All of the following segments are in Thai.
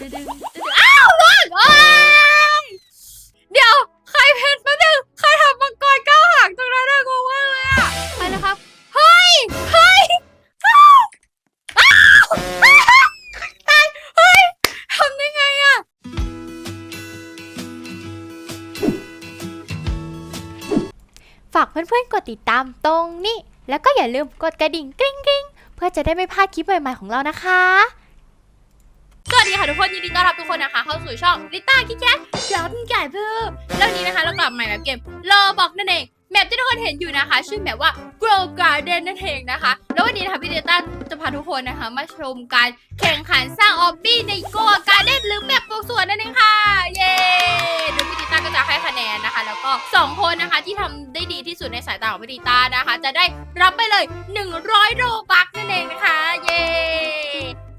ดึงดึงอ้าวล่วงโอ๊ยเดี๋ยวใครเพชรมาดึงใครทำมังกรก้าวหางตรงนั้นอะงงมากเลยอะไปเลยครับ เฮ้ย เฮ้ยอ้าวอ้าวตายเฮ้ยทำได้ไงอะฝากเพื่อนๆกดติดตามตรงนี้ แล้วก็อย่าลืมกดกระดิ่งกริ๊งกริ๊งเพื่อจะได้ไม่พลาดคลิปใหม่ๆของเรานะคะ ดีค่ะทุกคนยินดีต้อนรับทุกคนนะคะเข้าสู่ช่องลิต้าคิดแคทย้อนแก่เพิ่มแล้วนี้นะคะเรากลับมาใหม่แบบเกมโลบอกนั่นเองแมปที่ทุกคนเห็นอยู่นะคะ ชื่อแมปว่า Grow Garden นั่นเองนะคะ แล้ววันนี้นะคะพี่เดต้าจะพาทุกคนนะคะ มาชมการแข่งขันสร้างออบบี้ใน Grow Garden หรือแมปปลูกสวนนั่นเองค่ะ เย้โดยพี่เดต้าก็จะให้คะแนนนะคะ แล้วก็สองคนนะคะที่ทำได้ดีที่สุดในสายตาของพี่เดต้านะคะ จะได้รับไปเลย 100 โรบัคนั่นเองนะคะ เย้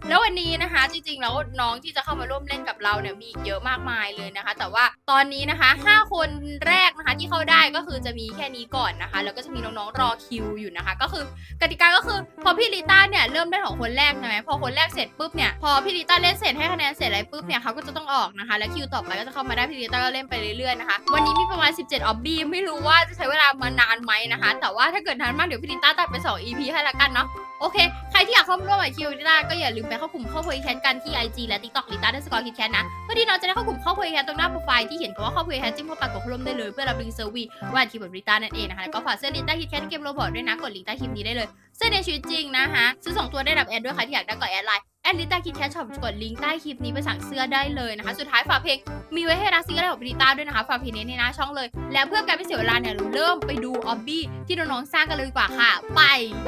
แล้ววันนี้นะคะ จริงๆแล้วน้องที่จะเข้ามาร่วมเล่นกับเราเนี่ยมีอีกเยอะมากมายเลยนะคะ แต่ว่าตอนนี้นะคะ 5 คนแรกนะคะที่เข้าได้ก็คือจะมีแค่นี้ก่อนนะคะ แล้วก็จะมีน้องๆรอคิวอยู่นะคะ ก็คือกติกาก็คือพอพี่ลิต้าเนี่ยเริ่มได้ของคนแรกใช่ไหมพอคนแรกเสร็จปุ๊บเนี่ยพอพี่ลิต้าเล่นเสร็จให้คะแนนเสร็จอะไรปุ๊บเนี่ยเขาก็จะต้องออกนะคะ แล้วคิวต่อไปก็จะเข้ามาได้พี่ลิต้าก็เล่นไปเรื่อยๆนะคะวันนี้มีประมาณ 17 ออบบี้ไม่รู้ว่าจะใช้เวลามานานไหมนะคะ แต่ว่าถ้าเกิดนานมากเดี๋ยวพี่ลิต้าตัดเป็น2 EP ให้ละกันเนาะ โอเค ใครที่อยากเข้ามาร่วมกับคิวลิต้าก็อย่าลืมไปเข้ากลุ่มเข้าคุยแคทกันที่ IG และ TikTok ลิต้าด้สกอร์คิดแคทนะ เพื่อที่เราจะได้เข้ากลุ่มเข้าคุยแคทตรงหน้าโปรไฟล์ที่เห็นคำว่าเข้าคุยแคทจิ้มเข้าปากดเข้าร่วมได้เลยเพื่อรับลิงก์เซอร์วีว่าคีย์บอลลิต้านั่นเองนะคะแล้วก็ฝากเสื้อลิต้าคิดแคทเกมโรบอทด้วยนะกดลิงก์ใต้คลิปนี้ได้เลย เสื้อในชีวิตจริงนะคะซื้อสองตัวได้รับแอดด้วยใครที่อยากได้ก็แอดไลน์ แอดลิต้าคิดแคชช็อปกดลิงก์ใต้คลิปนี้ไปสั่งเสื้อได้เลยนะคะ สุดท้ายฝากเพลงมีไว้ให้รักซิงเกิลของลิต้าด้วยนะคะ ฝากเพลงนี้ในหน้าช่องเลย แล้วเพื่อการไม่เสียเวลาเนี่ยเราเริ่มไปดูออบบี้ที่น้องๆสร้างกันเลยดีกว่าค่ะ ไป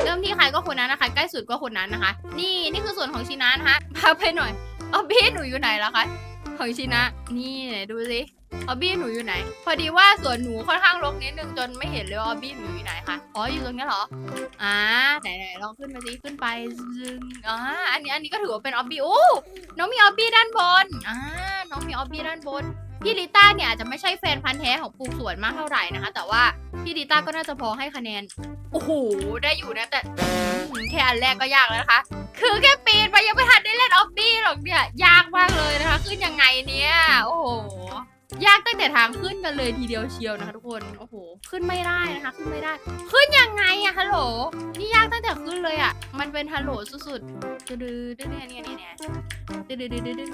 เริ่มที่ใครก็คนนั้นนะคะ ใกล้สุดก็คนนั้นนะคะ นี่นี่คือส่วนของชินะนะคะพาไปหน่อยออบบี้หนูอยู่ไหนแล้วคะของชินะ นี่ดูสิ ออบบี้หนูอยู่ไหน พอดีว่าสวนหนูค่อนข้างรกนิดนึงจนไม่เห็นเลยว่าออบบี้หนูอยู่ไหนคะอ๋ออยู่ตรงนี้เหรออ่าไหนไหนลองขึ้นมาสิขึ้นไปซึงอ่าอันนี้อันนี้ก็ถือว่าเป็นออบบี้โอ้น้องมีออบบี้ด้านบนอ่าน้องมีออบบี้ด้านบนพี่ลิต้าเนี่ยอาจจะไม่ใช่แฟนพันธ์แท้ของปูสวนมากเท่าไหร่นะคะ แต่ว่าพี่ลิต้าก็น่าจะพอให้คะแนนโอ้โหได้อยู่นะแต่แค่อันแรกก็ยากแล้วนะคะ คือแค่ปีนไปยังไม่ทันได้เล่นออฟบี้หรอกเนี่ยยากมากเลยนะคะขึ้นยังไงเนี่ยโอ้โห ยากตั้งแต่ทางขึ้นกันเลยทีเดียวเชียวนะคะทุกคน โอ้โห ขึ้นไม่ได้นะคะ ขึ้นไม่ได้ ขึ้นยังไงอะฮัลโหล นี่ยากตั้งแต่ขึ้นเลยอะมันเป็นฮัลโหลสุดๆดื้อๆดื้อเนี่ยเนี่ยเนี่ยดื้อดื้อๆดื้อ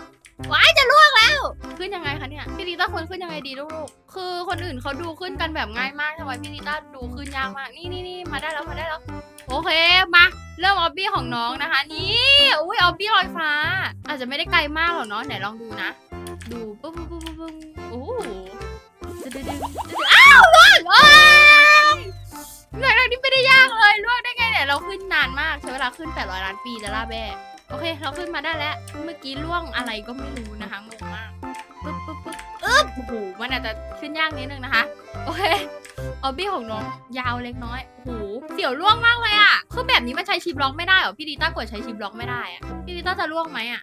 ว้ายจะล่วงแล้ว ขึ้นยังไงคะเนี่ย พี่ลิต้าควรขึ้นยังไงดีลูกๆคือคนอื่นเขาดูขึ้นกันแบบง่ายมากทำไมพี่ลิต้าดูขึ้นยากมาก นี่นี่นี่มาได้แล้วมาได้แล้ว โอเค มา เริ่มออบบี้ของน้องนะคะ นี่ อุ้ยออบบี้ลอยฟ้า อาจจะไม่ได้ไกลมากหรอกเนาะไหนลองดูนะ ดูปุ๊บปุ๊บปุ๊บปุ๊บปุ๊บโอ้โหดึ๊ดดึ๊ดดึ๊ดดึ๊ดอ้าวล่วงโอ้ยเรื่องนี้ไม่ได้ยากเลยล่วงได้ไงเนี่ยเราขึ้นนานมากใช้เวลาขึ้น 800 ล้านปีจะล่าแบ้โอเค เราขึ้นมาได้แล้ว เมื่อกี้ล่วงอะไรก็ไม่รู้นะคะงงมากปึ๊บปึ๊บปึ๊บอึ๊บโอ้โหมันอาจจะขึ้นยากนิดนึงนะคะ โอเคออบบี้ของน้องยาวเล็กน้อยโอ้โหเสี่ยวล่วงมากเลยอะคือแบบนี้มันใช้ชิปล็อกไม่ได้เหรอพี่ดีต้ากดใช้ชิปล็อกไม่ได้อะพี่ดีต้าจะล่วงไหมอะ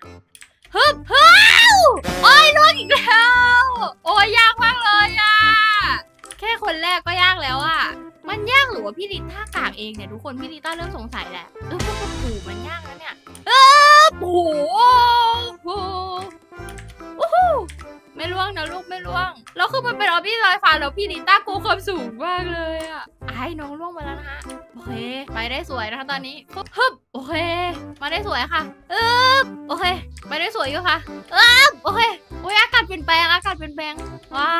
ฮึบฮึบ ว่าพี่ลิต้ากากเองเนี่ยทุกคนพี่ลิต้าเริ่มสงสัยแหละเออโอ้โหมันยากนะเนี่ย เออโไม่ล่วงนะลูกไม่ล่วง แล้วคือมันเป็นออบบี้ลอยฟ้าแล้วพี่ดิต้ากลัวความสูงมากเลยอะไอ้น้องล่วงมาแล้วนะคะโอเค ไปได้สวยนะคะตอนนี้ฮึบโอเค มาได้สวยค่ะอึ๊บโอเคไปได้สวยอยู่ค่ะอึ๊บโอเคโอ้ยอากาศเปลี่ยนแปลงอากาศเปลี่ยนแปลงว้า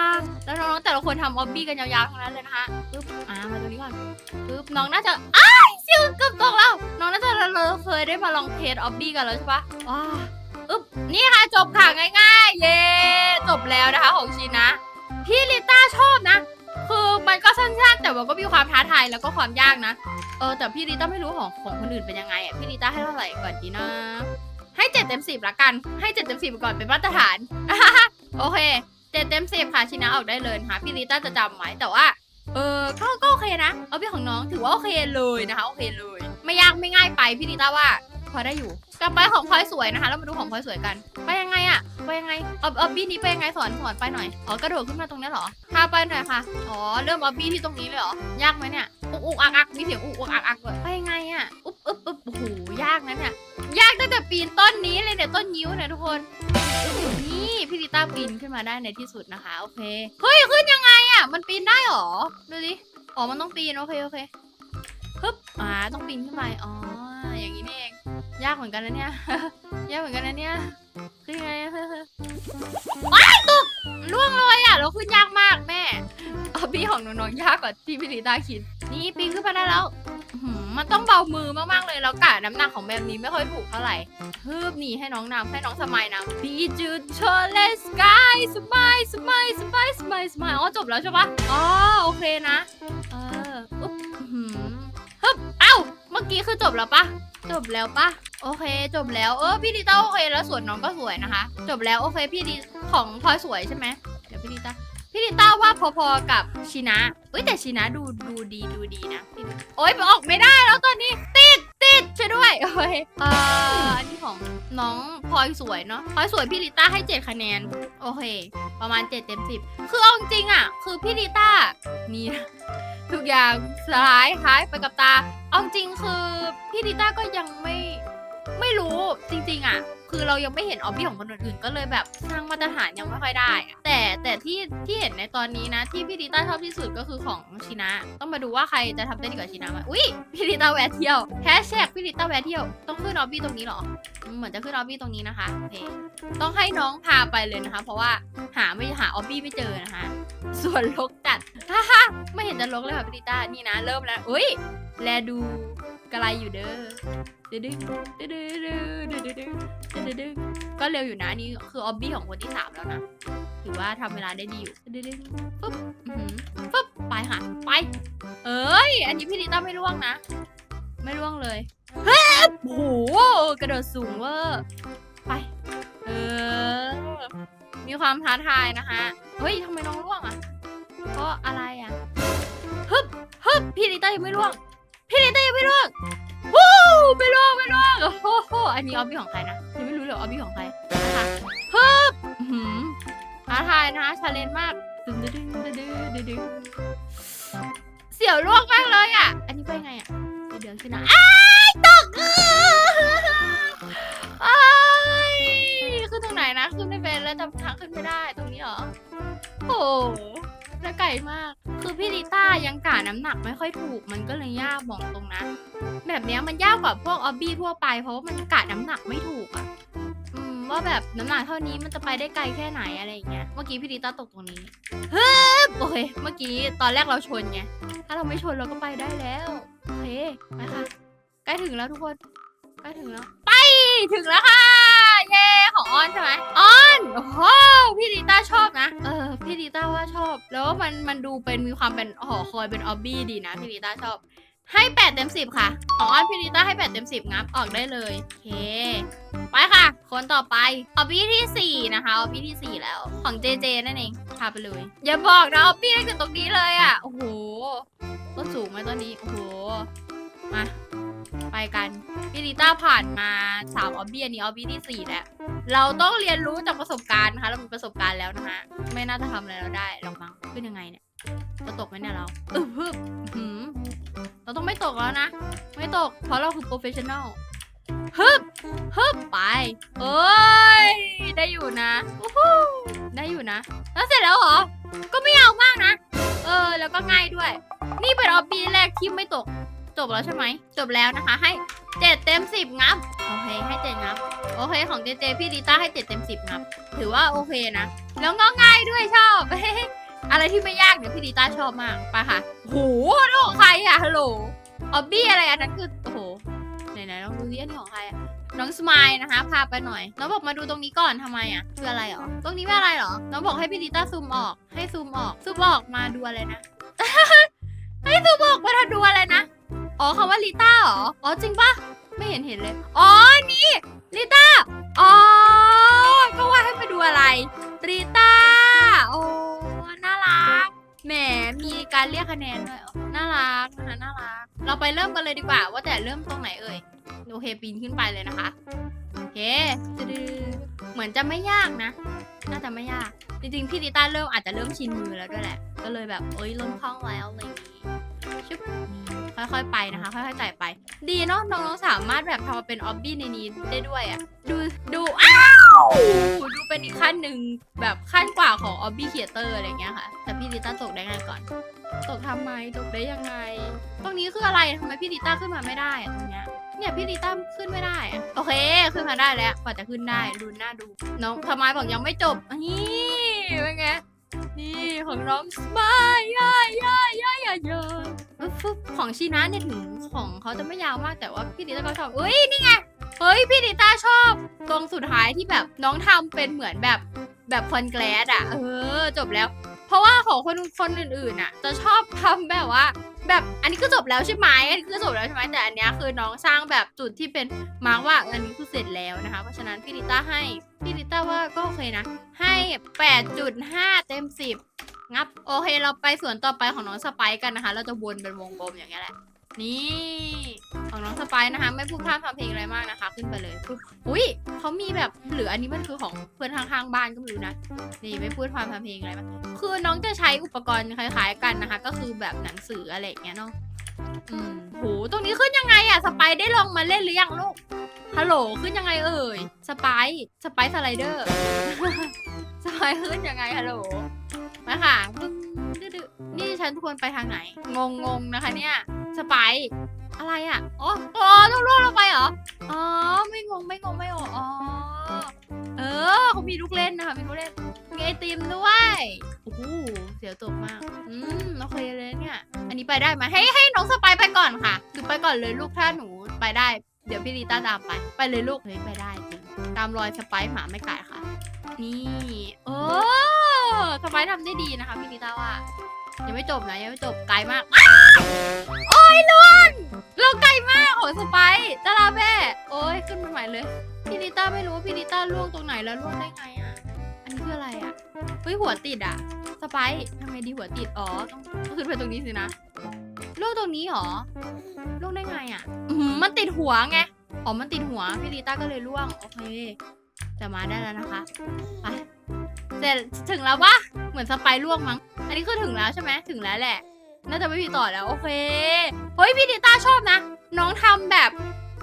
แล้วน้องๆแต่ละคนทำออบบี้กันยาวๆทั้งนั้นเลยนะคะปึ๊บอ่ามาตรงนี้ก่อนปึ๊บน้องน่าจะอ้ายซิวเกือบตกแล้ว น้องน่าจะเราเคยได้มาลองเทสออบบี้กันแล้วใช่ปะว้า อึ๊บนี่ค่ะจบค่ะง่ายๆ เย้จบแล้วนะคะของชินนะ พี่ลิต้าชอบนะ คือมันก็สั้นๆ แต่ว่าก็มีความท้าทายแล้วก็ความยากนะ เออแต่พี่ลิต้าไม่รู้ของของคนอื่นเป็นยังไงอะพี่ลิต้าให้เท่าไหร่ก่อนดีนะ ให้เจ็ดเต็มสิบละกัน ให้เจ็ดเต็มสิบก่อนเป็นมาตรฐาน โอเคเจ็ดเต็มสิบค่ะชินะออกได้เลยนะคะพี่ลิต้าจะจำไว้แต่ว่าเออก็ก็โอเคนะ เอาพี่ของน้องถือว่าโอเคเลยนะคะ โอเคเลย ไม่ยากไม่ง่ายไปพี่ลิต้าว่า พอได้อยู่กลับไปของพลอยสวยนะคะ แล้วมาดูของพลอยสวยกัน ไปยังไงอะไปยังไงออบออบบี้นี้ไปยังไงสอนสอนไปหน่อยอ๋อกระโดดขึ้นมาตรงนี้เหรอพาไปหน่อยค่ะอ๋อเริ่มออบบี้ที่ตรงนี้เลยเหรอยากไหมเนี่ยอุกอุกอักอักมีเสียงอุกอุกอักอักด้วยไปยังไงอะอุ๊บอุ๊บอุ๊บโอ้โหยากนะเนี่ยยากตั้งแต่ปีนต้นนี้เลยเนี่ยต้นยิ้วเนี่ยทุกคนนี่พี่ลิต้าปีนขึ้นมาได้ในที่สุดนะคะโอเคเฮ้ยขึ้นยังไงอะมันปีนได้หรอดูดิอ๋อมันต้องปีนโอเคโอเคฮึบอ่าต้องปีนขึ้นไปอ๋ออย่างนี้นี่เอง ยากเหมือนกันนะเนี่ย ยากเหมือนกันนะเนี่ยขึ้นยังไงอะว้ายตกล่วงเลยอะแล้วขึ้นยากมากแม่เอาพี่ของน้องๆยากกว่าที่พี่ลิต้าคิด นี่ปีนขึ้นมาได้แล้ว มันต้องเบามือมากๆเลยแล้วกะน้ำหนักของแบบนี้ไม่ค่อยถูกเท่าไหร่ฮึบนี่ให้น้องนำให้น้องสมัยนำพีจูโชเลสกายสมัยสมัยสมัยสมัยสมัยอ๋อจบแล้วใช่ปะอ๋อโอเคนะ เอออุ๊บอื้อหือฮึบเอ้า เมื่อกี้คือจบแล้วปะจบแล้วปะโอเค จบแล้วเออพี่ดิต้าโอเคแล้วสวนน้องก็สวยนะคะ จบแล้วโอเคพี่ดิของพลอยสวยใช่ไหมเดี๋ยวพี่ดิต้าพี่ดิต้าว่าพอๆกับชินะเอ้ยแต่ชินะดูดูดีดูดีนะโอ๊ยออกไม่ได้แล้วตอนนี้ติด ติดช่วยด้วยโอ้ยเอ่ออันนี้ของน้องพลอยสวยเนาะพลอยสวยพี่ลิต้าให้ 7 คะแนน โอเค ประมาณ 7 เต็ม 10 คือเอาจริงๆอะ คือพี่ลิต้านี่นะทุกอย่างสลายหายไปกับตา เอาจริงคือพี่ลิต้าก็ยังไม่ ไม่รู้จริงๆอะ คือเรายังไม่เห็นออบบี้ของคนอื่นๆก็เลยแบบสร้างมาตรฐานยังไม่ค่อยได้อะแต่แต่ที่ที่เห็นในตอนนี้นะ ที่พี่ลิต้าชอบที่สุดก็คือของชินะ ต้องมาดูว่าใครจะทำได้ดีกว่าชินะไหมอุ้ยพี่ลิต้าแวะเที่ยวแฮชแท็กพี่ลิต้าแวะเที่ยวต้องขึ้นออบบี้ตรงนี้เหรอเหมือนจะขึ้นออบบี้ตรงนี้นะคะโอเคต้องให้น้องพาไปเลยนะคะ เพราะว่าหาไม่หาออบบี้ไม่เจอนะคะ ส่วนลกจัดฮ่าฮ่าไม่เห็นจะลกเลยค่ะพี่ลิต้านี่นะ เริ่มแล้วอุ้ยแลดู กระไรอยู่เด้อดึดึงดึดึดึดึดึดึดึดึงก็เร็วอยู่นะอันนี่คือออบบี้ของคนที่สามแล้วนะถือว่าทำเวลาได้ดีอยู่ดึดึงปุ๊บปุ๊บไปค่ะไป เอ้ย อันนี้พี่ลิต้าไม่ร่วงนะ ไม่ร่วงเลยเฮ้ยโอ้โหกระโดดสูงเวอร์ไป เออ มีความท้าทายนะคะ เฮ้ยทำไมน้องร่วงอะเพราะอะไรอะฮึบฮึบพี่ลิต้ายังไม่ร่วง พี่ลิต้ายังไม่ร่วงวู้ไม่ร่วงไม่ร่วงโอ้โหอันนี้ออบบี้ของใครนะยังไม่รู้เลยออบบี้ของใครนะคะฮึบอื้อหือท้าทายนะคะชาเลนจ์มากดึงดึงดึงดึงดึงดึงเสียวร่วงมากเลยอะ อันนี้ไปไงอะเดี๋ยวขึ้นนะอ้ายตกอ้ายขึ้นตรงไหนนะขึ้นไม่เป็นแล้วจำทางขึ้นไม่ได้ตรงนี้เหรอโอ้ แล้วไก่มาก คือพี่ลิต้ายังกะน้ำหนักไม่ค่อยถูก มันก็เลยยากบอกตรงนะ แบบเนี้ยมันยากกว่าพวกออบบี้ทั่วไป เพราะว่ามันกะน้ำหนักไม่ถูกอะอืมว่าแบบน้ำหนักเท่านี้มันจะไปได้ไกลแค่ไหนอะไรอย่างเงี้ย เมื่อกี้พี่ลิต้าตกตรงนี้ฮึบโอเค เมื่อกี้ตอนแรกเราชนไง ถ้าเราไม่ชนเราก็ไปได้แล้ว โอเค ไปค่ะ ใกล้ถึงแล้วทุกคน ใกล้ถึงแล้ว ถึงแล้วค่ะ เย้ของออนใช่ไหมออนโอ้โหพี่ลิต้าชอบนะ เออ พี่ลิต้าว่าชอบ แล้วมันมันดูเป็นมีความเป็นหอคอยเป็นออบบี้ดีนะ พี่ลิต้าชอบ ให้แปดเต็มสิบค่ะ ของออนพี่ลิต้าให้แปดเต็มสิบงับออกได้เลยโอเค ไปค่ะ คนต่อไปออบบี้ที่สี่นะคะออบบี้ที่สี่แล้วของเจเจนั่นเองพาไปเลย อย่าบอกนะออบบี้ได้ถึงตรงนี้เลยอะโอ้โหต้นสูงไหมต้นนี้โอ้โหมา ไปกันพี่ลิต้าผ่านมาสามออบบี้อันนี้ออบบี้ที่สี่แล้ว เราต้องเรียนรู้จากประสบการณ์นะคะ เรามีประสบการณ์แล้วนะคะไม่น่าจะทำอะไรเราได้หรอกมั้งขึ้นยังไงเนี่ยจะตกไหมเนี่ยเราอึบฮึบหืมเราต้องไม่ตกแล้วนะ ไม่ตก เพราะเราคือโปรเฟชชั่นอลฮึบฮึบไปเอ้ยได้อยู่นะวู้ฮู้ได้อยู่นะ แล้วเสร็จแล้วเหรอ ก็ไม่เอามากนะ เออ แล้วก็ง่ายด้วย นี่เป็นออบบี้แรกที่ไม่ตก จบแล้วใช่ไหม จบแล้วนะคะ ให้เจ็ดเต็มสิบงับ โอเค ให้เจ็ดงับ โอเค ของเจเจพี่ลิต้าให้เจ็ดเต็มสิบงับ ถือว่าโอเคนะ แล้วก็ง่ายด้วยชอบ อะไรที่ไม่ยากเนี่ยพี่ลิต้าชอบมาก ไปค่ะโหนี่ของใครอะฮัลโหล ออบบี้อะไรอันนั้นคือ โอ้โห ไหนๆลองดูดิอันนี้ของใครอะน้องสมายนะคะ พาไปหน่อย น้องบอกมาดูตรงนี้ก่อนทำไมอะคืออะไรหรอ ตรงนี้ไม่อะไรหรอ น้องบอกให้พี่ลิต้าซูมออก ให้ซูมออก ซูมออกมาดูอะไรนะ ให้ซูมออกมาดูอะไรนะ อ๋อคำว่าลิต้าเหรอ อ๋อจริงปะไม่เห็นเห็นเลย อ๋อ นี่ลิต้า อ๋อ ก็ว่าให้มาดูอะไรลิต้า โอ้ น่ารัก แหม มีการเรียกคะแนนด้วย น่ารักนะคะน่ารัก เราไปเริ่มกันเลยดีกว่า ว่าแต่เริ่มตรงไหนเอ่ย โอเคปีนขึ้นไปเลยนะคะ โอเคดื้อๆเหมือนจะไม่ยากนะ น่าจะไม่ยาก จริงๆ พี่ลิต้าเริ่มอาจจะเริ่มชินมือแล้วด้วยแหละ ก็เลยแบบ เอ้ยเริ่มคล่องแล้วอะไรอย่างงี้ชึบนี่ ค่อย ๆ ไปนะคะ ค่อยๆไต่ไป ดีเนาะน้องๆสามารถแบบทำมาเป็นออบบี้ในนี้ได้ด้วยอะ่ะ ดูดูอ้าวดูเป็นอีกขั้นหนึ่งแบบขั้นกว่าของออบบี้เคียเตอร์อะไรเงี้ยค่ะ แต่พี่ลิต้าตกได้ไงก่อน ตกทำไมตกได้ยังไง ตรงนี้คืออะไรทำไมพี่ลิต้าขึ้นมาไม่ได้อะตรงเนี้ยเนี่ยพี่ลิต้าขึ้นไม่ได้อะโอเค ขึ้นมาได้แล้วกว่าจะขึ้นได้ดูหน้าดู น้องทำไมบอกยังไม่จบนี่เป็นไง นี่ของน้องสมายย่ายย่ายย่ายย่ายย่ายปึ๊บฟึบของชีนะเนี่ยถึงของเขาจะไม่ยาวมากแต่ว่าพี่ดิต้าก็ชอบเอ้ยนี่ไงเฮ้ยพี่ดิต้าชอบตรงสุดท้ายที่แบบน้องทำเป็นเหมือนแบบแบบคอนแกลดอะเออ จบแล้ว เพราะว่าของคนคนอื่นๆน่ะ จะชอบทำแบบว่า แบบอันนี้ก็จบแล้วใช่ไหมอันนี้ก็จบแล้วใช่ไหมแต่อันเนี้ยคือน้องสร้างแบบจุดที่เป็นมาร์กว่าอันนี้คือเสร็จแล้วนะคะ เพราะฉะนั้นพี่ดิต้าให้พี่ดิต้าว่าก็โอเคนะ ให้ 8.5 เต็ม 10 งับโอเคเราไปส่วนต่อไปของน้องสไปซ์กันนะคะ เราจะวนเป็นวงกลมอย่างเงี้ยแหละ นี่ของน้องสไปซ์นะคะ ไม่พูดพร่ำทำเพลงอะไรมากนะคะ ขึ้นไปเลยปุ๊บอุ้ยเขามีแบบหรืออันนี้มันคือของเพื่อนข้างๆบ้านก็ไม่รู้นะนี่ไม่พูดความทำเพลงอะไรมากคือน้องจะใช้อุปกรณ์คล้าย ๆ กันนะคะ ก็คือแบบหนังสืออะไรอย่างเงี้ยเนาะ อืมโหตรงนี้ขึ้นยังไงอะสไปซ์ได้ลองมาเล่นหรือยังลูก ฮัลโหลขึ้นยังไงเอ่ย สไปซ์สไปซ์สไลเดอร์ สไปซ์ขึ้นยังไงฮัลโหล มาค่ะบึ้งดื้อนี่ฉันควรไปทางไหน งงงๆนะคะเนี่ย สไปซ์อะไรอะอ๋ออ๋อต้องล่วงลงไปเหรอ อ๋อ ไม่งงไม่งงไม่งงอ๋อ เออเขามีลูกเล่นนะคะมีลูกเล่นมีไอติมด้วยโอ้โหเสียวตกมาก อืมโอเคเลยเนี่ย อันนี้ไปได้ไหมให้ให้น้องสไปซ์ไปก่อนค่ะหนูไปก่อนเลยลูกถ้าหนูไปได้ เดี๋ยวพี่ลีต้าตามไป ไปเลยลูกเฮ้ยไปได้จริงตามรอยสไปซ์หมาไม่กัดค่ะ นี่โอ้สไปซ์ทำได้ดีนะคะพี่ลีต้าว่า ยังไม่จบนะยังไม่จบไกลมากโอ้ยล่วงเราไกลมากโอ้ยสไปซ์ตาลาแม่โอ้ยขึ้นมาใหม่เลย พี่ลิต้าไม่รู้ว่าพี่ลิต้าล่วงตรงไหนแล้วล่วงได้ไงอะ อันนี้คืออะไรอะ เฮ้ยหัวติดอะ สไปซ์ทำไงดีหัวติด อ๋อต้องต้องขึ้นไปตรงนี้สินะล่วงตรงนี้เหรอล่วงได้ไงอะมันติดหัวไง อ๋อ มันติดหัว พี่ลิต้าก็เลยล่วง โอเค จะมาได้แล้วนะคะ ไป เสร็จถึงแล้ววะเหมือนสไปซ์ล่วงมั้ง อันนี้คือถึงแล้วใช่ไหมถึงแล้วแหละ น่าจะไม่มีต่อแล้ว โอเค เฮ้ย พี่ลิต้าชอบนะ น้องทำแบบ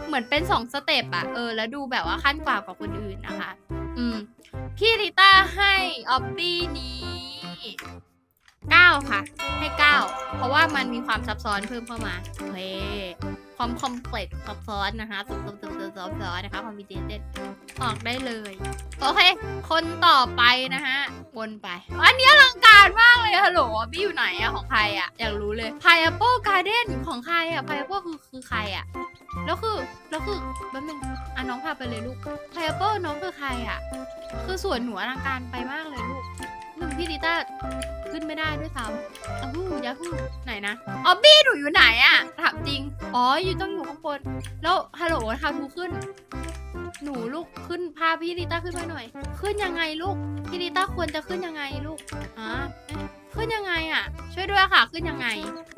เหมือนเป็นสองสเต็ปอะเออ แล้วดูแบบว่าขั้นกว่ากว่าคนอื่นนะคะ อืม พี่ลิต้าให้ออบบี้นี้เก้าค่ะ ให้เก้าเพราะว่ามันมีความซับซ้อนเพิ่มเข้ามาโอเค ความคอมเพล็กซ์ซับซ้อนนะคะซับซ้อนซับซ้อนซับซ้อนนะคะความมีเจนเด็ดออกได้เลย โอเค คนต่อไปนะฮะวนไป อันนี้อลังการมากเลยฮัลโหลบี้อยู่ไหนอะของใครอะอยากรู้เลย Pineapple Garden ของใครอะ Pineapple คือคือใครอะแล้วคือแล้วคือแป๊บนึงอะน้องพาไปเลยลูก Pineapple น้องคือใครอะคือสวนหนูอลังการไปมากเลยลูก มึงพี่ดิต้าขึ้นไม่ได้ด้วยซ้ำอ้าวยาฮูไหนนะอ๋อบี้หนูอยู่ไหนอะถามจริง อ๋ออยู่ต้องอยู่ข้างบน แล้วฮัลโหลทาทูขึ้น หนูลูกขึ้นพาพี่ดิต้าขึ้นมาหน่อย ขึ้นยังไงลูก พี่ดิต้าควรจะขึ้นยังไงลูกอ่าขึ้นยังไงอะช่วยด้วยค่ะ ขึ้นยังไง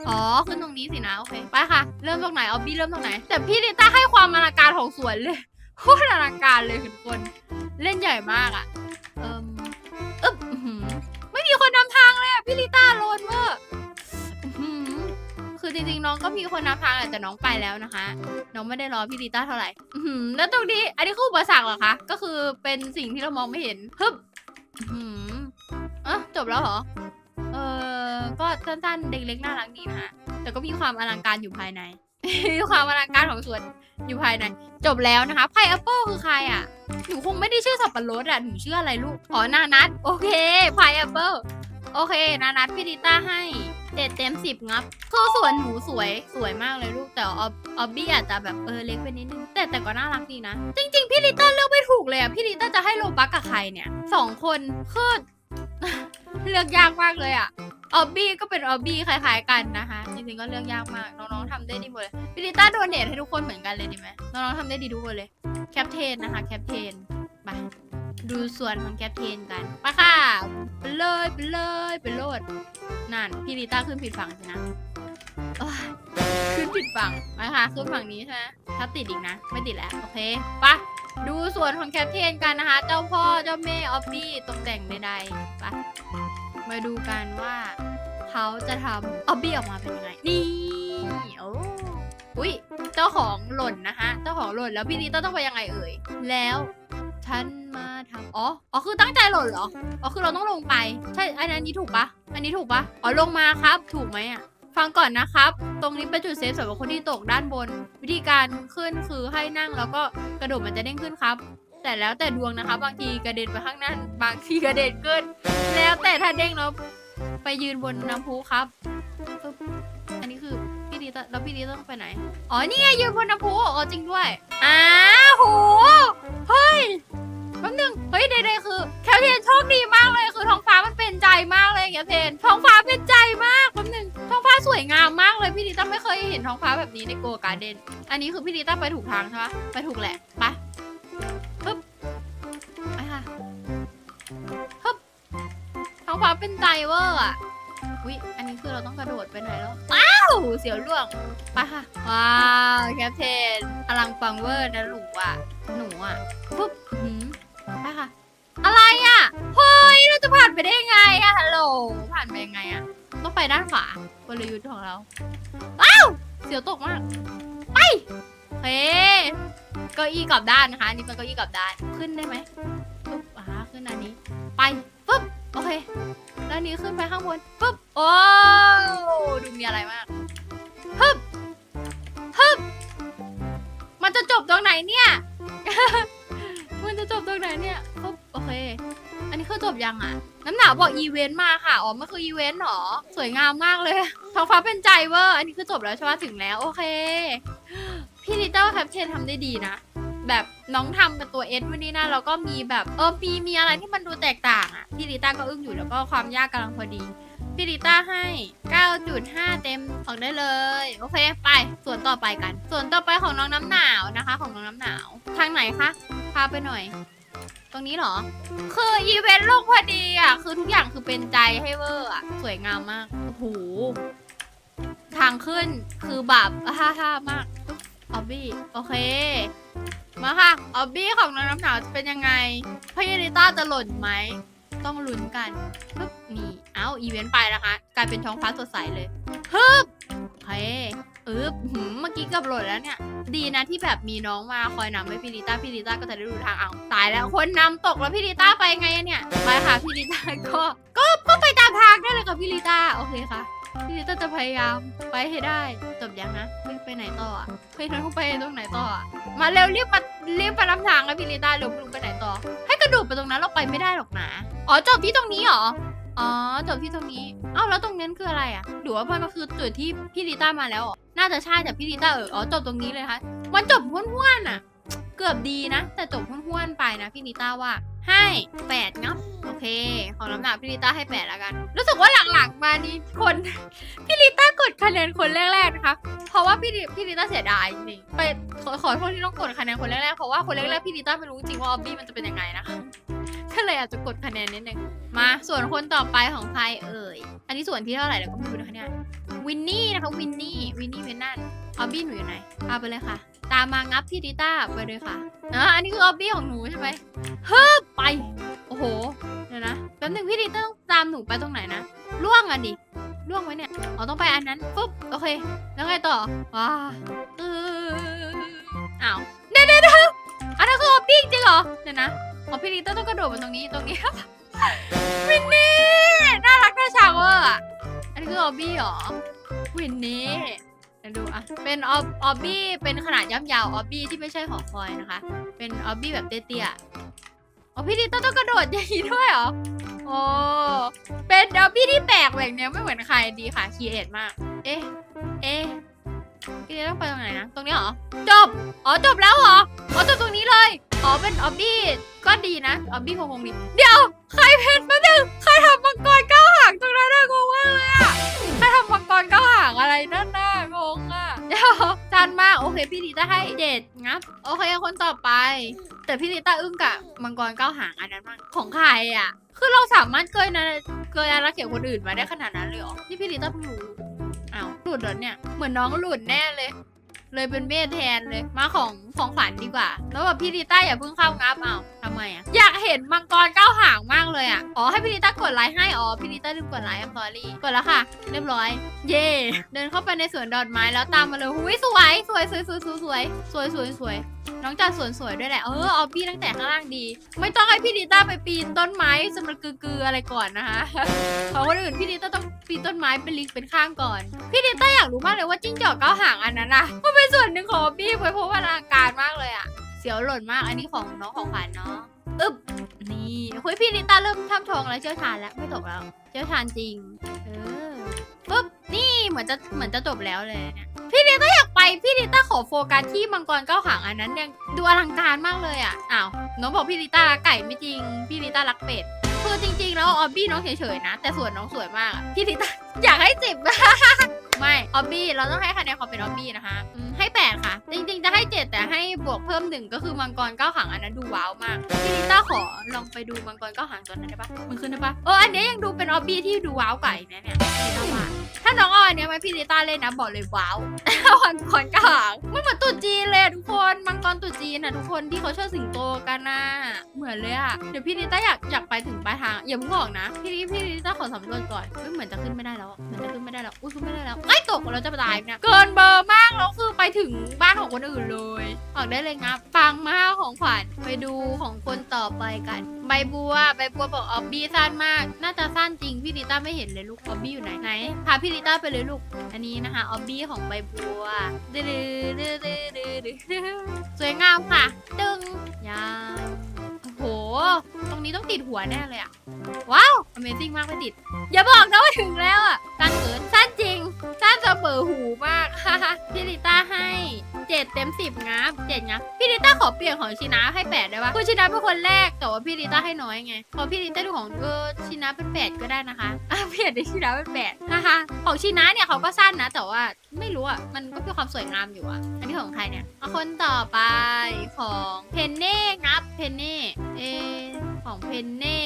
อ๋อ ขึ้นตรงนี้สินะ โอเค ไปค่ะ เริ่มตรงไหน เอาบี้เริ่มตรงไหน แต่พี่ดิต้าให้ความอลังการของสวนเลยโคตรอลังการเลยทุกคน เล่นใหญ่มากอะเออ พี่ลิต้าโลนเวอร์อื้อหือคือจริงๆน้องก็มีคนนำทางแหละแต่น้องไปแล้วนะคะ น้องไม่ได้รอพี่ลิต้าเท่าไหร่อื้อหือแล้วตรงนี้ อันนี้คืออุปสรรคเหรอคะ ก็คือเป็นสิ่งที่เรามองไม่เห็นฮึบอื้อหืออะจบแล้วเหรอ เออก็สั้นๆเด็กๆน่ารักดีนะคะแต่ก็มีความอลังการอยู่ภายใน มีความอลังการของสวนอยู่ภายใน จบแล้วนะคะไพแอปเปิลคือใครอะ หนูคงไม่ได้ชื่อสับปะรดอะ หนูชื่ออะไรลูก อ๋อ นานัทโอเค ไพแอปเปิล โอเคนานัทพี่ดิต้าให้เจ็ดเต็มสิบงับคือสวนหนูสวยสวยมากเลยลูกแต่ออบออบบี้อาจจะแบบเออเล็กไปนิดนึงแต่แต่ก็น่ารักดีนะ จริง ๆ พี่ดิต้าเลือกไม่ถูกเลยอะพี่ดิต้าจะให้โลบักกับใครเนี่ยสองคนคือเลือกยากมากเลยอะออบบี้ก็เป็นออบบี้คล้าย ๆ กันนะคะ จริงๆก็เลือกยากมากน้องๆทำได้ดีหมดเลยพิลิต้าโดเนทให้ทุกคนเหมือนกันเลยดีไหมน้องๆทำได้ดีทุกคนเลยแคปเทนนะคะแคปเทนไป ดูส่วนของแคปเทนกันไปค่ะไปเลยไปเลยไปโลดนั่นพี่ลิต้าขึ้นผิดฝั่งสินะขึ้นผิดฝั่งไปค่ะขึ้นฝั่งนี้ใช่ไหมถ้าติดอีกนะ ไม่ติดแล้ว โอเคไปะดูส่วนของแคปเทนกันนะคะ เจ้าพ่อเจ้าแม่ออบบี้ตกแต่งใดๆไปมาดูกันว่าเขาจะทำออบบี้ออกมาเป็นยังไง นี่โอ้อุ้ยเจ้าของหล่นนะคะ เจ้าของหล่นแล้วพี่ลิต้าต้องไปยังไงเอ่ยแล้ว ฉันมาทำอ๋อ อ๋อคือตั้งใจหล่นเหรอ อ๋อคือเราต้องลงไป ใช่ อันนี้ถูกปะ อันนี้ถูกปะ อ๋อลงมาครับ ถูกไหมอะ ฟังก่อนนะครับ ตรงนี้เป็นจุดเซฟสำหรับคนที่ตกด้านบน วิธีการขึ้นคือให้นั่งแล้วก็กระโดดมันจะเด้งขึ้นครับ แต่แล้วแต่ดวงนะคะ บางทีกระเด็นไปข้างหน้า บางทีกระเด็นขึ้น แล้วแต่ถ้าเด้งแล้วไปยืนบนน้ำพุครับปึ๊บ คือพี่ดีตแล้วพี่ดีต้องไปไหน อ๋อนี่ไงยืนบนน้ำพุอ๋อจริงด้วยอ้าวโหเฮ้ยแป๊บนึงเฮ้ยเดย์คือ แคลเทนโชคดีมากเลยคือท้องฟ้ามันเป็นใจมากเลยแคลเทนท้องฟ้าเป็นใจมากแป๊บนึงท้องฟ้าสวยงามมากเลยพี่ดีต้าไม่เคยเห็นท้องฟ้าแบบนี้ในโกการ์เดนอันนี้คือพี่ดีต้าไปถูกทางใช่ปะไปถูกแหละไปปึ๊บไปค่ะฮึบท้องฟ้าเป็นใจเวอร์อะ อุ๊ยอันนี้คือเราต้องกระโดดไปไหนแล้ว ว้าว เสียวล่วง ไปค่ะ ว้าว แคปเทนอลังฟังเวอร์นะหนูอะ หนูอะ ปุ๊บหืมไปค่ะ อะไรอะ เฮ้ย เราจะผ่านไปได้ยังไงอะฮัลโหล ผ่านไปยังไงอะ ต้องไปด้านขวากลยุทธ์ของเรา ว้าว เสียวตกมาก ไป เฮ้เก้าอี้กลับด้านนะคะ อันนี่เป็นเก้าอี้กลับด้าน ขึ้นได้ไหมปุ๊บอ่าขึ้นอันนี้ ไป ปุ๊บ โอเค แล้วนนี้ขึ้นไปข้างบนปุ๊บโอ้ดูมีอะไรมากฮึบฮึบมันจะจบตรงไหนเนี่ย มันจะจบตรงไหนเนี่ยปุ๊บโอเค อันนี้คือจบยังอะน้ำหนาวบอกอีเวนต์มาค่ะอ๋อมันคืออีเวนต์หรอสวยงามมากเลยท้องฟ้าเป็นใจเวอร์อันนี้คือจบแล้วใช่ไหมถึงแล้ว โอเค พี่ลิตเติ้ลแคปเชนทำได้ดีนะ แบบน้องทำกับตัวเอสวันนี้นะแล้วก็มีแบบเออมีมีอะไรที่มันดูแตกต่างอะพี่ลิต้าก็อึ้งอยู่แล้วก็ความยากกำลังพอดีพี่ลิต้าให้ 9.5 เต็มออกได้เลย โอเค ไป ส่วนต่อไปกัน ส่วนต่อไปของน้องน้ำหนาวนะคะ ของน้องน้ำหนาว ทางไหนคะ พาไปหน่อย ตรงนี้เหรอ คืออีเวนต์ลงพอดีอะ คือทุกอย่างคือเป็นใจให้เวอร์อะ สวยงามมาก โอ้โห ทางขึ้นคือแบบฮ่าฮ่ามาก ออบบี้โอเค มาค่ะออบบี้ของน้องน้ำหนาวจะเป็นยังไงพี่ลิต้าจะหล่นไหม ต้องลุ้นกันปึ๊บนี่เอ้าอีเวนต์ไปนะคะกลายเป็นท้องฟ้าสดใสเลยฮึบโอเคอึ๊บหืมเมื่อกี้เกับหล่นแล้วเนี่ย ดีนะที่แบบมีน้องมาคอยนำให้พี่ลิต้าพี่ลิต้าก็จะได้ดูทางเอาตายแล้วคนนำตกแล้วพี่ลิต้าไปไงอะเนี่ยไปค่ะพี่ลิต้าก็ก็ก็ไปตามทางได้เลยค่ะพี่ลิต้าโอเคค่ะ พี่ลิต้าจะพยายามไปให้ได้ จบยังนะเฮ้ยไปไหนต่ออะเฮ้ยน้องไปตรงไหนต่ออะมาเร็วรีบมารีบไปรับทางกันพี่ลิต้าเร็วไม่รู้ไปไหนต่อ ให้กระโดดไปตรงนั้นเราไปไม่ได้หรอกนะอ๋อจบที่ตรงนี้เหรออ๋อจบที่ตรงนี้เอ้าแล้วตรงนั้นคืออะไรอะหรือว่ามันคือจุดที่พี่ลิต้ามาแล้วเหรอน่าจะใช่แต่พี่ลิต้าเอออ๋อจบตรงนี้เลยค่ะมันจบห้วนๆอะ เกือบดีนะ แต่จบห้วนๆไปนะพี่ลิต้าว่า ให้แปดงับโอเค ของน้ำหนักพี่ลิต้าให้แปดแล้วกัน รู้สึกว่าหลังๆมานี้คน พี่ลิต้ากดคะแนนคนแรกๆนะคะ เพราะว่าพี่พี่ลิต้าเสียดายจริงไปขอขอโทษที่ต้องกดคะแนนคนแรกๆเพราะว่าคนแรกๆพี่ลิต้าไม่รู้จริงว่าออบบี้มันจะเป็นยังไงนะคะก็เลยอาจจะกดคะแนนนิดนึงมาส่วนคนต่อไปของใครเอ่ยอันนี้ส่วนที่เท่าไหร่แล้วก็ไม่รู้นะคะเนี่ยวินนี่นะคะวินนี่วินนี่เวนนั่น ออบบี้หนูอยู่ไหนเอาไปเลยค่ะ ตามมางับพี่ลิต้าไปเลยค่ะอะอันนี้คือออบบี้ของหนูใช่ไหมเฮ้ยไป โอ้โห เดี๋ยวนะแป๊บนึงพี่ลิต้าต้องตามหนูไปตรงไหนนะ ล่วงอะดิ ล่วงไว้เนี่ยอ๋อต้องไปอันนั้นปุ๊บ โอเค แล้วไงต่อว้าเอออ้าวเดี๋ยวเดี๋ยวเดี๋ยวอันนั้นคือออบบี้จริงเหรอ เดี๋ยวนะอ๋อพี่ลิต้าต้องกระโดดมาตรงนี้ตรงนี้วินนี่ น่ารักน่าชังเวอร์อะอันนี้คือออบบี้เหรอวินนี่ เดี๋ยวดูอะ เป็นออบออบบี้ เป็นขนาดย่อมยาวออบบี้ที่ไม่ใช่หอคอยนะคะ เป็นออบบี้แบบเตี้ยๆอ๋อพี่ลิต้ต้องกระโดดอย่างนี้ด้วยเหรอ โอ้ เป็นออบบี้ที่แปลกแหวกแนวไม่เหมือนใครดีค่ะคีเอทมาก เอ๊ะ เอ๊ะพี่ลิต้าต้องไปตรงไหนนะ ตรงนี้เหรอ จบ อ๋อจบแล้วเหรอ อ๋อจบตรงนี้เลย อ๋อเป็นออบบี้ก็ดีนะ ออบบี้คงคงดี เดี๋ยวใครเพชรมาหนึ่งใครทำมังกรเก้าหางตรงนั้นน่างงมากเลยอะใครทำมังกรเก้าหางอะไรนั่นนะ จันมาก โอเค พี่ลิต้าให้เด็ดงับ โอเค คนต่อไป แต่พี่ลิต้าอึ้งกับมังกรเก้าหางอันนั้นมากของใครอะ คือเราสามารถเกยนะเกยอาราเขียวคนอื่นมาได้ขนาดนั้นเลยเหรอนี่พี่ลิต้าเพิ่งรู้อ้าวหลุดเหรอเนี่ย เหมือนน้องหลุดแน่เลย เลยเป็นเมธแทนเลย มาของของขวัญดีกว่า แล้วแบบพี่ลิต้าอย่าเพิ่งเข้างับเอาทำไมอะอยากเห็นมังกรเก้าหางมากเลยอะอ๋อให้พี่ลิต้ากดไลค์ให้อ๋อพี่ลิต้าลืมกดไลค์ I'm sorry กดแล้วค่ะ เรียบร้อย เย่เดินเข้าไปในสวนดอกไม้แล้วตามมาเลยหุยสวยสวยสวยสวยสวยสวยสวยสวยสวยน้องจัดสวนสวยด้วยแหละ เออเอาพี่ตั้งแต่ข้างล่างดี ไม่ต้องให้พี่ลิต้าไปปีนต้นไม้จะมันกืออะไรก่อนนะคะของคนอื่นพี่ลิต้าต้องปีนต้นไม้เป็นลิงเป็นข้างก่อน พี่ลิต้าอยากรู้มากเลยว่าจิ้งจอกเก้าหางอันนั้นอะมันเป็นส่วนหนึ่งของพี่ไว้เพราะว่าอลังการมากเลยอะเสียวหล่นมาก อันนี้ของน้องของขวัญเนาะ อึบนี่เฮ้ยพี่ลิตาเริ่มช่ำชองแล้วเชี่ยวชาญแล้วไม่ตกแล้ว เชี่ยวชาญจริง เออปุ๊บ นี่เหมือนจะเหมือนจะจบแล้วเลยเนี่ยพี่ลิต้าอยากไป พี่ลิต้าขอโฟกัสที่มังกรเก้าหางอันนั้นยังดูอลังการมากเลยอะ อ้าว น้องบอกพี่ลิต้ารักไก่ไม่จริง พี่ลิต้ารักเป็ดคือจริง ๆ แล้วออบบี้น้องเฉยๆนะ แต่ส่วนน้องสวยมากอะพี่ลิต้าอยากให้สิบ ไม่ออบบี้เราต้องให้คะแนนความเป็นออบบี้นะคะอืมให้แปดค่ะ จริงๆจะให้เจ็ดแต่ให้บวกเพิ่มหนึ่งก็คือมังกรเก้าหางอันนั้นดูว้าวมากพี่ลิต้าขอลองไปดูมังกรเก้าหางตัวนั้นได้ปะมันขึ้นได้ปะเอออันเนี้ยยังดูเป็นออบบี้ที่ดูว้าวไก่เนี่ยเนี่ยพี่ลิต้าว่าถ้าน้องเอาอันเนี้ยมาพี่ลิต้าเล่นนะบอกเลยว้าว มังกรเก้าหางมันเหมือนตุ๊จีนเลยอะทุกคนมังกรตุ๊จีนอะทุกคนที่เขาเชิดสิงโตกันน่ะเหมือนเลยอะเดี๋ยวพี่ลิต้าอยากอยากไปถึงปลายทางอย่าเพิ่งบอกนะ พี่ลิพี่ลิต้าขอสำรวจก่อนเฮ้ยเหมือนจะขึ้นไม่ได้แล้วอะเหมือนจะขึ้นไม่ได้แล้วอุ้ยขึ้นไม่ได้แล้วอ้ยตกเราจะตายเนี่ยเกินเบอร์มากแล้วคือไปถึงบ้านของคนอื่นเลยออกได้เลยงับปังมากของขวัญไปดูของคนต่อไปกัน ใบบัวใบบัวบอกออบบี้สั้นมาก น่าจะสั้นจริงพี่ลิต้าไม่เห็นเลยลูกออบบี้อยู่ไหนไหนพาพี่ลิต้าไปเลยลูกอันนี้นะคะออบบี้ของใบบัวดื้อดื้อดื้อดื้อดื้อดื้อสวยงามค่ะ ตึงยังโอ้โห ตรงนี้ต้องติดหัวแน่เลยอะว้าว Amazing มากไม่ติด อย่าบอกนะว่าถึงแล้วอะสั้นเกินสั้นจริงสั้นจะเปิดหูมาก พี่ลิต้าให้เจ็ดเต็มสิบงับเจ็ดงับพี่ลิต้าขอเปลี่ยนของชินะให้แปดได้ปะคือชินะเป็นคนแรกแต่ว่าพี่ลิต้าให้น้อยไงพอพี่ลิต้าดูของเออชินะเป็นแปดก็ได้นะคะอะเปลี่ยนเป็นชินะเป็นแปดนะคะของชินะเนี่ยเขาก็สั้นนะ แต่ว่าไม่รู้อะมันก็เป็นความสวยงามอยู่อะอันนี้ของใครเนี่ยคนต่อไปของเพนเน่ นเน่เอของเพนเน่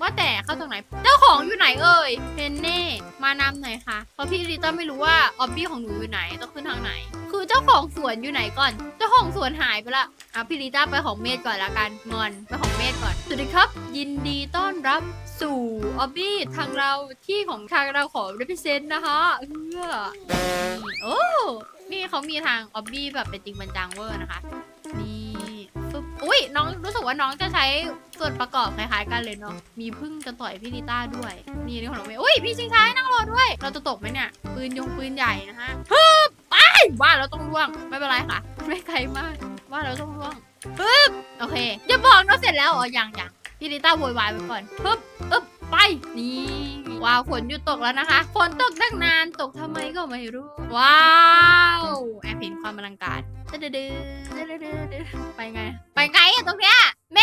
ว่าแต่เข้าตรงไหน เจ้าของอยู่ไหนเอ่ยเพนเน่มานำหน่อยค่ะเพราะพี่ลิต้าไม่รู้ว่าออบบี้ของหนูอยู่ไหนต้องขึ้นทางไหน คือเจ้าของสวนอยู่ไหนก่อน เจ้าของสวนหายไปละอะพี่ลิต้าไปของเมธก่อนละกันงอนไปของเมธก่อนสวัสดีครับ ยินดีต้อนรับสู่ออบบี้ทางเราที่ของทางเราขอ represent นะคะเออโอ้นี่เขามีทางออบบี้แบบเป็นจริงเป็นจังเวอร์นะคะนี่ อุ้ยน้องรู้สึกว่าน้องจะใช้ส่วนประกอบคล้ายๆกันเลยเนาะ มีพึ่งจะต่อยพี่ลิต้าด้วย นี่นี่ของน้องเมย์อุ้ยพี่ชิงช้าให้นั่งรอด้วย เราจะตกไหมเนี่ย ปืนยงปืนใหญ่นะฮะฮึบไปว่าเราต้องล่วง ไม่เป็นไรค่ะ ไม่ไกลมาก ว่าเราต้องล่วงฮึบโอเค อย่าบอกนะเสร็จแล้วอ๋อยังยังพี่ลิต้าโวยวายไปก่อนฮึบอึบไป นี่ ว้าวฝนหยุดตกแล้วนะคะฝนตกตั้งนานตกทำไมก็ไม่รู้ ว้าวแอบเห็นความอลังการดื้อดื้อดื้อดื้อดื้อดื้อไปไง ไปไงอะตรงเนี้ยเม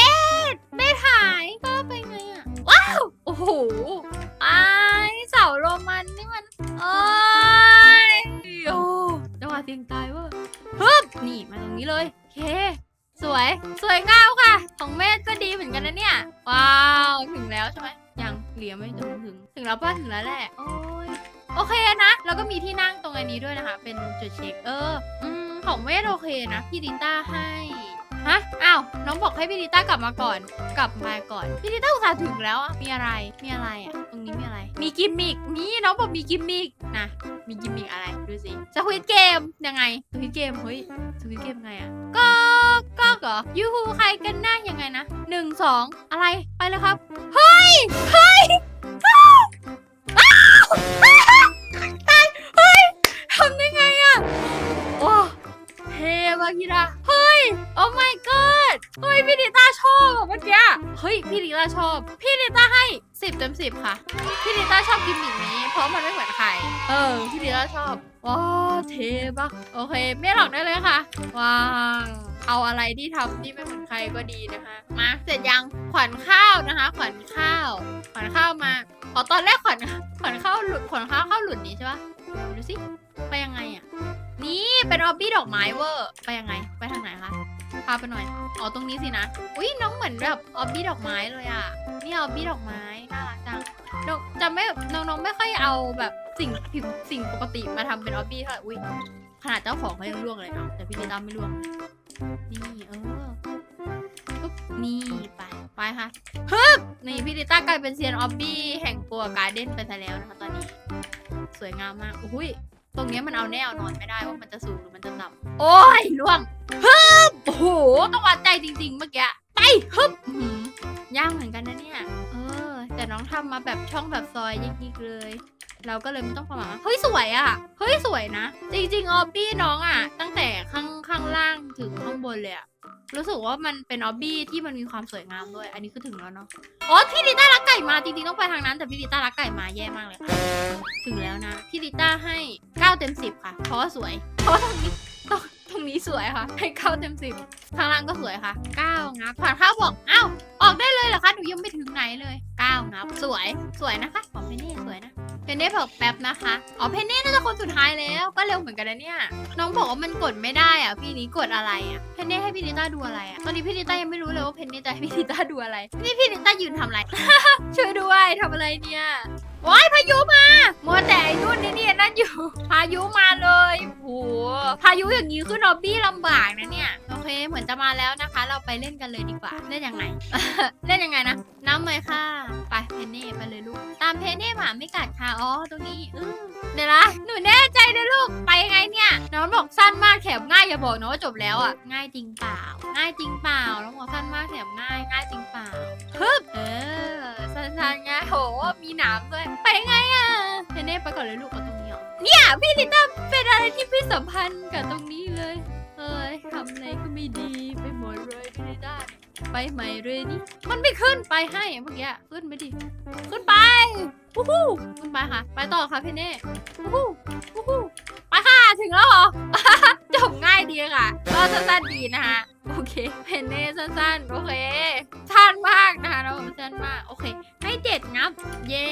ดเมดหายก็ไปไงอะว้าวโอ้โหไอเสาโรมันนี่มันโอ้ยโอ้จังหวะเสียงตายเว่าฮึบนี่มาตรงนี้เลยโอเคสวย สวยงามค่ะ ของเมธก็ดีเหมือนกันนะเนี่ย ว้าว ถึงแล้วใช่ไหม ยังเหลียไม่ถึงถึงถึงแล้วป้าถึงแล้วแหละโอ้ยโอเคนะแล้วก็มีที่นั่งตรงอันนี้ด้วยนะคะ เป็นจุดเช็คเอออืมของเวทโอเคนะ พี่ดิต้าให้ฮะอ้าวน้องบอกให้พี่ดิต้ากลับมาก่อน กลับมาก่อนพี่ดิต้าอุตส่าห์ถึงแล้วอะมีอะไรมีอะไรอะตรงนี้มีอะไร มีกิมมิกนี่น้องบอกมีกิมมิกนะมีกิมมิกอะไรดูสิสควิตเกมยังไงสควิตเกมเฮ้ยสควิตเกมไงอะก็ก็เหรอยูฮูใครกันหน้ายังไงนะหนึ่งสองอะไรไปเลยครับเฮ้ ยเฮ้ยอ้าวอ้าวตายเฮ้ยทำได้ไงอะโอ้เฮบากิระเฮ้ย โอ้ my god เฮ้ย พี่ดิต้าชอบอะเมื่อกี้เฮ้ย พี่ดิต้าชอบ พี่ดิต้าให้ สิบเต็มสิบค่ะ พี่ดิต้าชอบกิมมิกนี้ เพราะมันไม่เหมือนใคร เออ พี่ดิต้าชอบว้าวเทปะโอเคไม่หลอกได้เลยค่ะ ว้าวเอาอะไรที่ทำที่ไม่เหมือนใครก็ดีนะคะ มาเสร็จยังขวัญข้าวนะคะ ขวัญข้าว ขวัญข้าวมาอ๋อตอนแรกขวัญขวัญข้าวหลุดขวัญข้าวเข้าหลุดนี้ใช่ปะดูสิไปยังไงอะ นี่เป็นออบบี้ดอกไม้เวอร์ไปยังไง ไปทางไหนคะ พาไปหน่อย อ๋อ ตรงนี้สินะ อุ้ยน้องเหมือนแบบออบบี้ดอกไม้เลยอะนี่ออบบี้ดอกไม้ น่ารักจังน้องจะไม่ น้องๆไม่ค่อยเอาแบบสิ่งผิดสิ่งปกติมาทำเป็นออบบี้เท่าไหร่อุ้ยขนาดเจ้าของเขายังล่วงเลยเนาะแต่พี่ลิต้าไม่ล่วง นี่เออปุ๊บนี่ไป ไปค่ะฮึบนี่พี่ลิต้ากลายเป็นเซียนออบบี้แห่งปัวการ์เด้นไปซะแล้วนะคะตอนนี้ สวยงามมาก อุ้ย ตรงเนี้ยมันเอาแน่เอานอนไม่ได้ว่ามันจะสูงหรือมันจะต่ำโอ้ยล่วงฮึบโอ้โหต้องวัดใจจริง ๆ เมื่อกี้ไปฮึบอื้อหือยากเหมือนกันนะเนี่ย เออ แต่น้องทำมาแบบช่องแบบซอยยิกๆเลย เราก็เลยไม่ต้องประมาทเฮ้ยสวยอะ เฮ้ยสวยนะ จริงๆออบบี้น้องอะ ตั้งแต่ข้างข้างล่างถึงข้างบนเลยอะ รู้สึกว่ามันเป็นออบบี้ที่มันมีความสวยงามด้วย อันนี้คือถึงแล้วเนาะอ๋อพี่ลิต้ารักไก่มาจริงๆต้องไปทางนั้น แต่พี่ลิต้ารักไก่มาแย่มากเลยค่ะถึงแล้วนะพี่ลิต้าให้9เต็ม10 ค่ะ เพราะว่าสวย เพราะว่าตรงนี้ตรงตรงนี้สวยค่ะ ให้9เต็ม10ข้างล่างก็สวยค่ะ9งับผ่านข้าวบอกอ้าวออกได้เลยเหรอคะหนูยังไม่ถึงไหนเลย9งับสวยสวยนะคะของเพนเน่สวยนะ เพนเน่บอกแป๊บนะคะ อ๋อ เพนเน่น่าจะคนสุดท้ายแล้ว ก็เร็วเหมือนกันนะเนี่ย น้องบอกว่ามันกดไม่ได้อะ พี่นี้กดอะไรอะ เพนเน่ให้พี่นิต้าดูอะไรอะ ตอนนี้พี่นิต้ายังไม่รู้เลยว่าเพนเน่จะให้พี่นิต้าดูอะไร นี่พี่นิต้ายืนทำอะไร ช่วยด้วยทำอะไรเนี่ย ว้ายพายุมา มัวแต่ไอ้นู่นนี่นี่นั่นอยู่ พายุมาเลยโอ้โหพายุอย่างนี้ขึ้นออบบี้ลำบากนะเนี่ย โอเค เหมือนจะมาแล้วนะคะ เราไปเล่นกันเลยดีกว่า เล่นยังไง เล่นยังไงนะ น้ำเลยค่ะ ไปเพนเน่ไปเลยลูก ตามเพนเน่หมาไม่กัดค่ะ อ๋อ ตรงนี้อือเดี๋ยวนะหนูแน่ใจนะลูก ไปยังไงเนี่ย น้องบอกสั้นมากแถมง่ายอย่าบอกนะว่าจบแล้วอะ ง่ายจริงเปล่า ง่ายจริงเปล่า น้องบอกสั้นมากแถมง่าย ง่ายจริงเปล่าฮึบเออ สั้นๆง่ายโห มีหนามด้วย ไปไงอะเพนเน่ไปก่อนเลยลูกเอาตรงนี้เหรอเนี่ยพี่ลิต้าเป็นอะไรที่พี่สัมพันธ์กับตรงนี้เลยเอ้ยทำอะไรก็ไม่ดีไปหมดเลยพี่ลิต้าไปใหม่เลยนี่มันไม่ขึ้นไปให้เมื่อกี้ขึ้นไม่ดิขึ้นไปวู้ฮู้ขึ้นไปค่ะ ไปต่อค่ะพี่เน่วู้ฮู้วู้ฮู้ไปค่ะถึงแล้วเหรอ บง่ายดีค่ะ ก็สั้นๆดีนะคะโอเคเพนเน่สั้นๆ โอเคสั้นมากนะคะเราสั้นมาก โอเค ให้เจ็ดงับ เย้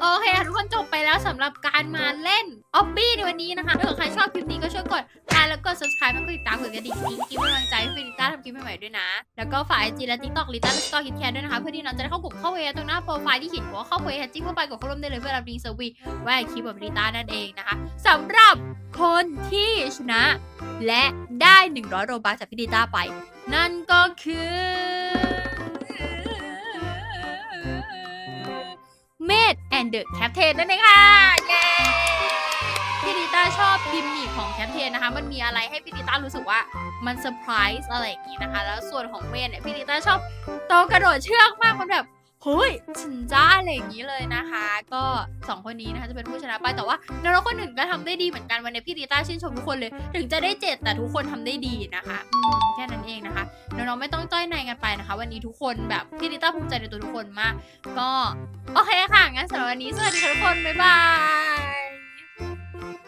โอเคทุกคนจบไปแล้วสำหรับการมาเล่นออบบี้ในวันนี้นะคะถ้าเกิดใครชอบคลิปนี้ก็ช่วยกดไลค์แล้วก็ subscribe แล้วก็ติดตามกดกระดิ่งกิ๊งกิ๊งเป็นกำลังใจให้ฟิลิต้าทำคลิปใหม่ๆด้วยนะ แล้วก็ฝากไอจีและทิกตอกลิต้าสกอร์คิดแคร์ด้วยนะคะเพื่อที่น้องจะได้เข้ากลุ่มเข้าเวตรงหน้าโปรไฟล์ที่เขียนว่าเข้าเวแฮชจิ้งเข้าไปกดเข้าร่วมได้เลยเพื่อรับลิงก์เซอร์วีไว้คลิปแบบลิต้านั่นเองนะคะสำหรับคนที่ชนะ และได้ 100 โรบัคจากพี่ลิต้าไป นั่นก็คือ ดแอนเดอะแคปเทนนั่นเองค่ะ เย้พี่ดิต้าชอบกิมมิคของแคปเทนนะคะ มันมีอะไรให้พี่ดิต้ารู้สึกว่ามันเซอร์ไพรส์อะไรอย่างนี้นะคะ แล้วส่วนของเมนเนี่ยพี่ดิต้าชอบโตกระโดดเชือกมากมันแบบ เฮ้ยฉันจ้าอะไรอย่างนี้เลยนะคะ ก็สองคนนี้นะคะจะเป็นผู้ชนะไปแต่ว่าน้องๆคนอื่นก็ทำได้ดีเหมือนกันวันนี้พี่ดิต้าชื่นชมทุกคนเลย ถึงจะได้เจ็ดแต่ทุกคนทำได้ดีนะคะอืมแค่นั้นเองนะคะน้องๆไม่ต้องจ้อยในกันไปนะคะ วันนี้ทุกคนแบบพี่ดิต้าภูมิใจในตัวทุกคนมาก ก็โอเคค่ะงั้นสำหรับวันนี้สวัสดีทุกคนบ๊ายบาย